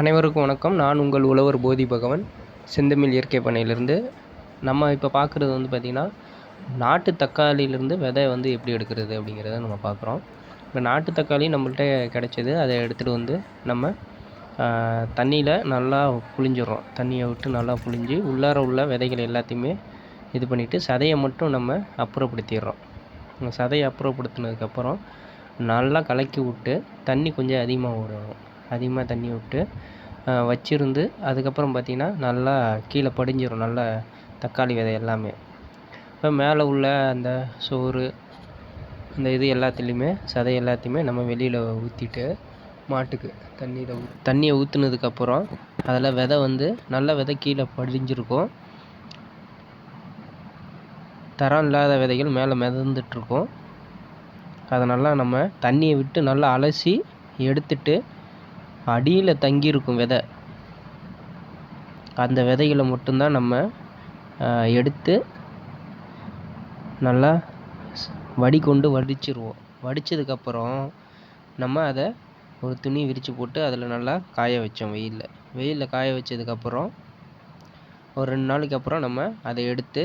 அனைவருக்கும் வணக்கம். நான் உங்கள் உழவர் போதி பகவன். செந்தமிழ் இயற்கை பண்ணையிலேருந்து நம்ம இப்போ பார்க்குறது வந்து பார்த்திங்கன்னா நாட்டு தக்காளியிலேருந்து விதை வந்து எப்படி எடுக்கிறது அப்படிங்கிறத நம்ம பார்க்குறோம் இப்போ நாட்டு தக்காளி நம்மள்கிட்ட கிடைச்சது. அதை எடுத்துகிட்டு வந்து நம்ம தண்ணியில் நல்லா புழிஞ்சிடுறோம். தண்ணியை விட்டு நல்லா புழிஞ்சு உள்ளார உள்ள விதைகள் எல்லாத்தையுமே இது பண்ணிவிட்டு சதையை மட்டும் நம்ம அப்புறப்படுத்திடுறோம். சதையை அப்புறப்படுத்தினதுக்கப்புறம் நல்லா கலக்கி விட்டு தண்ணி கொஞ்சம் அதிகமாக விடணும் அதிகமாக தண்ணி விட்டு வச்சிருந்து அதுக்கப்புறம் பார்த்திங்கன்னா நல்லா கீழே படிஞ்சிடும் நல்லா தக்காளி விதை எல்லாமே. இப்போ மேலே உள்ள அந்த சோறு அந்த இது எல்லாத்துலேயுமே சதை எல்லாத்தையுமே நம்ம வெளியில் ஊற்றிட்டு மாட்டுக்கு தண்ணியில் தண்ணியை ஊற்றுனதுக்கப்புறம் அதில் விதை வந்து நல்ல விதை கீழே படிஞ்சிருக்கும். தரம் இல்லாத விதைகள் மேலே மிதந்துட்ருக்கும் அதனால் நம்ம தண்ணியை விட்டு நல்லா அலசி எடுத்துட்டு அடியில் தங்கியிருக்கும் விதை. அந்த விதைகளை மட்டும்தான் நம்ம எடுத்து நல்லா வடிகொண்டு வடிச்சிருவோம். வடித்ததுக்கப்புறம் நம்ம அதை ஒரு துணி விரித்து போட்டு அதில் நல்லா காய வச்சோம் வெயிலில். வெயிலில் காய வச்சதுக்கப்புறம் ஒரு ரெண்டு நாளைக்கு அப்புறம் நம்ம அதை எடுத்து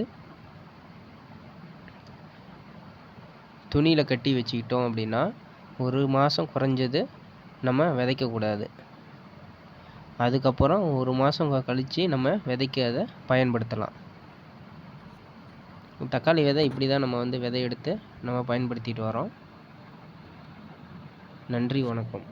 துணியில் கட்டி வச்சுக்கிட்டோம் அப்படின்னா ஒரு மாதம் குறைஞ்சது நம்ம விதைக்கக்கூடாது. அதுக்கப்புறம் ஒரு மாதம் கழித்து நம்ம விதைக்க அதை பயன்படுத்தலாம். தக்காளி விதை இப்படி தான் நம்ம வந்து விதை எடுத்து நம்ம பயன்படுத்திட்டு வரோம் நன்றி வணக்கம்.